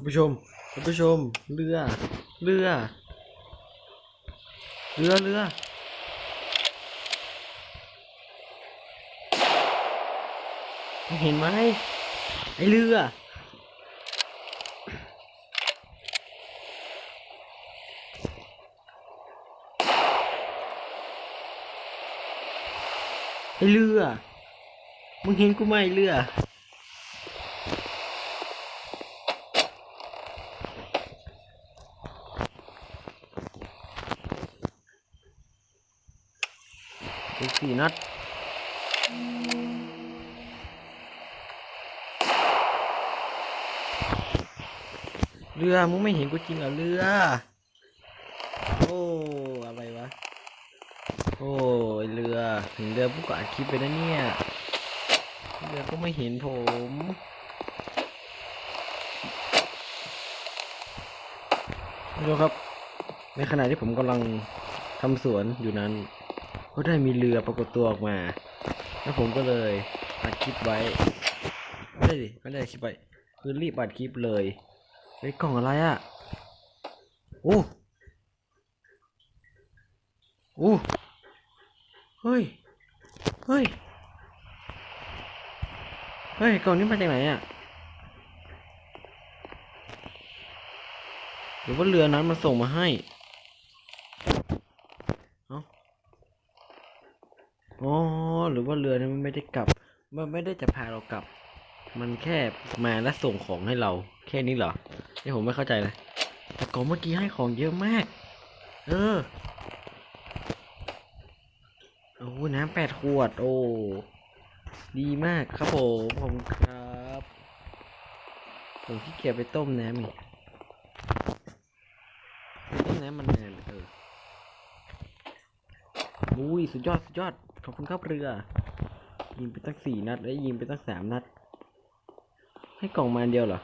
คุณผู้ชม คุณผู้ชม เรือ เรือ เรือ เรือ เห็นไหมไอเรือ ไอเรือ มึงเห็นกูไหมเรือ อีกสี่นัดเรือมึงไม่เห็นกูจริงเหรอเรือ โอ้อะไรวะ โอ้เรือเห็นเรือปุ๊บก็อัดคลิปไปนะเนี่ย เรือก็ไม่เห็นผมคุณผู้ชมครับ ในขณะที่ผมกำลังทำสวนอยู่นั้น ก็ได้มีเรือปรากฏตัวออกมา แล้วผมก็เลยอัดคลิปไว้ไม่ได้ดิไม่ได้คลิปไว้คือรีบอัดคลิปเลยไอ้กล่องอะไรอะ่ะโอ้โอ้เฮ้ยเฮ้ยเฮ้ยกล่องนี้มาจากไหนอะ่ะหรือว่าเรือนั้นมันส่งมาให้ เอ้า อ๋อ หรือว่าเรือนั้นมันไม่ได้กลับ มันไม่ได้จะพาเรากลับ มันแค่มาและส่งของให้เรา แค่นี้เหรอนี่ผมไม่เข้าใจเลยแต่ก่องเมื่อกี้ให้ของเยอะมาก เออ โอ้น้ำแปดขวด โอ้ ดีมากครับผมผมครับ ผมขี้เกียจไปต้มน้ำอีกต้มน้ำมันนานเอออุ้ย สุดยอด สุดยอด ขอบคุณครับเรือ ยิงไปตั้งสี่นัดแล้วยิงไปตั้งสามนัด ให้กล่องมาเดียวเหรอ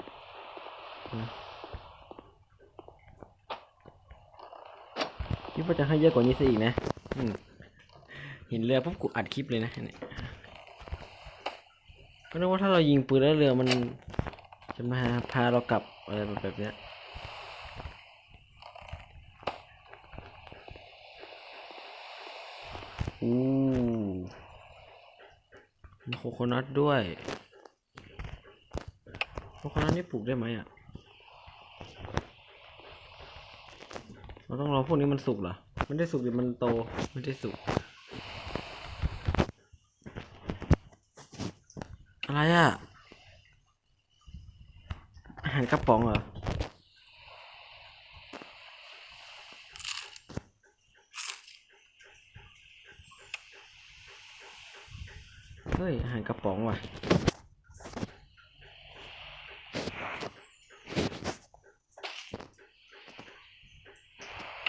คิดว่าจะให้เยอะกว่านี้ซะอีกนะเห็นเรือปุ๊บกูอัดคลิปเลยนะเนี่ยก็นึกว่าถ้าเรายิงปืนแล้วเรือมันจะมาพาเรากลับอะไรแบบเนี้ยอู้ มีโคโคนัทด้วยโคโคนัทนี่ปลูกได้ไหมอะ เราต้องรอพวกนี้มันสุกเหรอ มันได้สุกหรือมันโตไม่ได้สุก อะไรอะ อาหารกระป๋องเหรอ เฮ้ย อาหารกระป๋องว่ะ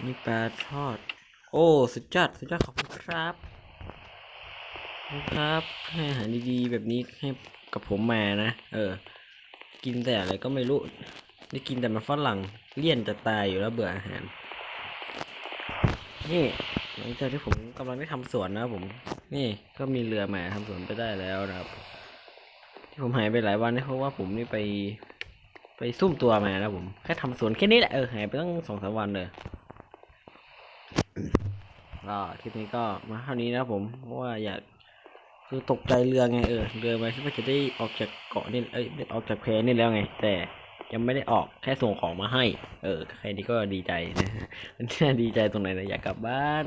นี่ปลาทอด โอ้ สุดยอด สุดยอดขอบคุณครับขอบคุณครับ ให้อาหารดีๆ แบบนี้ให้กับผมมานะ เออ กินแต่อะไรก็ไม่รู้ ได้กินแต่มันฝรั่ง เลี่ยนจะตายอยู่แล้วเบื่ออาหาร นี่ หลังจากที่ผมกำลังได้ทำสวนนะผม นี่ก็มีเรือมาทำสวนไปได้แล้วนะครับ ที่ผมหายไปหลายวันนี่เพราะว่าผมนี่ไป ไปซุ่มตัวมานะผมแค่ทำสวนแค่นี้แหละเออหายไปตั้งสองสามวันเลยก็คลิปนี้ก็มาเท่านี้นะผมเพราะว่าอยากคือตกใจเรือไงเออเรือมาคิดว่าจะได้ออกจากเกาะนี่เอ้ยได้ออกจากแพนี่แล้วไง แต่ยังไม่ได้ออกแค่ส่งของมาให้ เออใครนี้ก็ดีใจนะฮะมันน่าดีใจตรงไหนนะอยากกลับบ้าน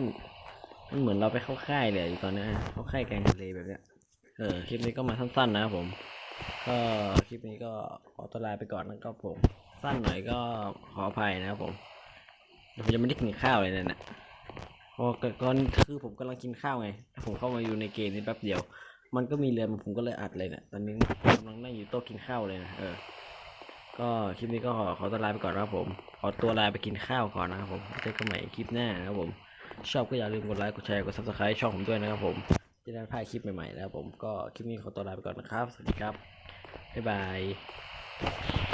มันเหมือนเราไปเข้าค่ายเลยอยู่ตอนนี้เข้าค่ายกงทะเลแบบเนี้ย เออ คลิปนี้ก็มาสั้นๆนะครับผม ก็คลิปนี้ก็ขอตัวลาไปก่อนนะครับผม สั้นหน่อยก็ขออภัยนะครับผมยวผมยังไม่ได้กินข้าวเลยเนี่ยนะเพราะก่อนคือผมกำลังกินข้าวไง ผมเข้ามาอยู่ในเกมนี้แป๊บเดียว มันก็มีเรือผมก็เลยอัดเลยเนี่ย ตอนนี้กำลังนั่งอยู่โต๊ะกินข้าวเลยนะ เออ ก็คลิปนี้ก็ขอขอตัวลาไปก่อนนะครับผม ขอตัวลาไปกินข้าวก่อนนะครับผมเจอกันใหม่คลิปหน้านะครับผม ชอบก็อย่าลืมกดไลค์ กดแชร์ กด subscribe ช่องผมด้วยนะครับผม จะได้ไม่พลาดคลิปใหม่ๆนะครับผม ก็คลิปนี้ขอตัวลาไปก่อนนะครับ สวัสดีครับ บ๊ายบาย